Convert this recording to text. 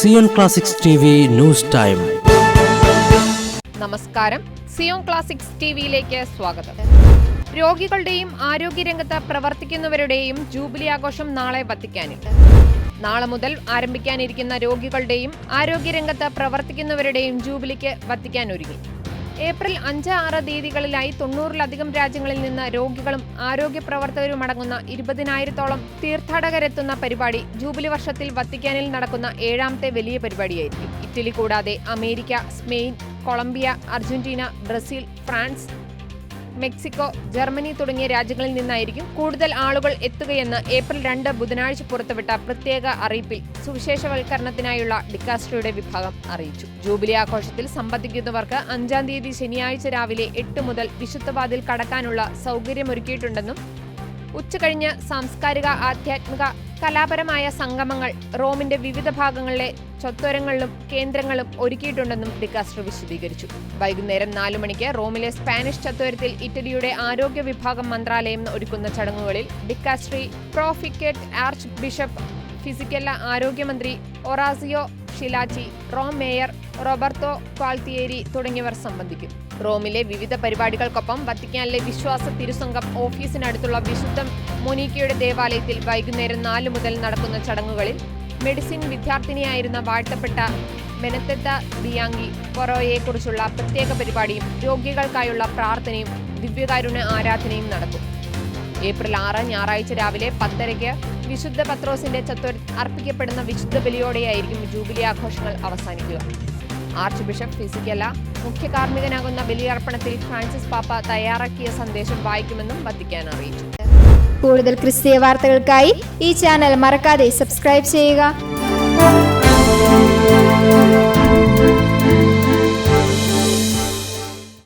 Zion classics news time നമസ്കാരം. Zion classics ടിവിയിലേക്ക് സ്വാഗതം. രോഗികളുടെയും ആരോഗ്യരംഗത്ത് പ്രവർത്തിക്കുന്നവരുടെയും ജൂബിലി ആഘോഷം നാളെ വത്തിക്കാനിൽ. നാളെ മുതൽ ആരംഭിക്കാനിരിക്കുന്ന രോഗികളുടെയും ആരോഗ്യരംഗത്ത് പ്രവർത്തിക്കുന്നവരുടെയും ജൂബിലിക്ക് വത്തിക്കാൻ ഒരുങ്ങി ഏപ്രിൽ അഞ്ച് ആറ് തീയതികളിലായി തൊണ്ണൂറിലധികം രാജ്യങ്ങളിൽ നിന്ന് രോഗികളും ആരോഗ്യ പ്രവർത്തകരും അടങ്ങുന്ന ഇരുപതിനായിരത്തോളം തീർത്ഥാടകരെത്തുന്ന പരിപാടി ജൂബിലി വർഷത്തിൽ വത്തിക്കാനിൽ നടക്കുന്ന ഏഴാമത്തെ വലിയ പരിപാടിയായിരിക്കും. ഇറ്റലി കൂടാതെ America Spain Colombia Argentina Brazil France Mexico Germany തുടങ്ങിയ രാജ്യങ്ങളിൽ നിന്നായിരിക്കും കൂടുതൽ ആളുകൾ എത്തുകയെന്ന് ഏപ്രിൽ രണ്ട് ബുധനാഴ്ച പുറത്തുവിട്ട പ്രത്യേക അറിയിപ്പിൽ സുവിശേഷവൽക്കരണത്തിനായുള്ള ഡിക്കാസ്ട്രിയുടെ വിഭാഗം അറിയിച്ചു. ജൂബിലി ആഘോഷത്തിൽ സംബന്ധിക്കുന്നവർക്ക് അഞ്ചാം തീയതി ശനിയാഴ്ച രാവിലെ എട്ട് മുതൽ വിശുദ്ധവാതിൽ കടക്കാനുള്ള സൗകര്യമൊരുക്കിയിട്ടുണ്ടെന്നും ഉച്ചകഴിഞ്ഞ് സാംസ്കാരിക ആധ്യാത്മിക കലാപരമായ സംഗമങ്ങൾ റോമിന്റെ വിവിധ ഭാഗങ്ങളിലെ ചത്വരങ്ങളിലും കേന്ദ്രങ്ങളും ഒരുക്കിയിട്ടുണ്ടെന്നും ഡിക്കാസ്ട്രോ വിശദീകരിച്ചു. വൈകുന്നേരം നാലു മണിക്ക് റോമിലെ സ്പാനിഷ് ചത്വരത്തിൽ ഇറ്റലിയുടെ ആരോഗ്യ വിഭാഗം മന്ത്രാലയം ഒരുക്കുന്ന ചടങ്ങുകളിൽ ഡിക്കാസ്ട്രി പ്രോഫിക്കറ്റ് ആർച്ച് ബിഷപ്പ് ഫിസിക്കല്ല ആരോഗ്യമന്ത്രി Orazio Schillaci Rome mayor Roberto Gualtieri തുടങ്ങിയവർ സംബന്ധിക്കും. റോമിലെ വിവിധ പരിപാടികൾക്കൊപ്പം വത്തിക്കാനിലെ വിശ്വാസ തിരുസംഘം ഓഫീസിനടുത്തുള്ള വിശുദ്ധ മൊനീക്കയുടെ ദേവാലയത്തിൽ വൈകുന്നേരം നാല് മുതൽ നടക്കുന്ന ചടങ്ങുകളിൽ മെഡിസിൻ വിദ്യാർത്ഥിനിയായിരുന്ന വാഴ്ത്തപ്പെട്ട മെനത്തെത്ത ദിയാങ്കി പൊറോയെക്കുറിച്ചുള്ള പ്രത്യേക പരിപാടിയും രോഗികൾക്കായുള്ള പ്രാർത്ഥനയും ദിവ്യകാരുണ്യ ആരാധനയും നടക്കും. ഏപ്രിൽ ആറ് ഞായറാഴ്ച രാവിലെ പത്തരയ്ക്ക് വിശുദ്ധ പത്രോസിന്റെ ചത്വര അർപ്പിക്കപ്പെടുന്ന വിശുദ്ധ ബലിയോടെയായിരിക്കും ജൂബിലി ആഘോഷങ്ങൾ അവസാനിക്കുക. ആർച്ച് ബിഷപ്പ് ഫിസിക്കല മുഖ്യ കാർമ്മികനാകുന്ന ബലിയർപ്പണത്തിൽ ഫ്രാൻസിസ് പാപ്പ തയ്യാറാക്കിയ സന്ദേശം വായിക്കുമെന്നും വത്തിക്കാൻ അറിയിച്ചു. കൂടുതൽ ക്രിസ്തീയ വാർത്തകൾക്കായി ഈ ചാനൽ മറക്കാതെ സബ്സ്ക്രൈബ് ചെയ്യുക.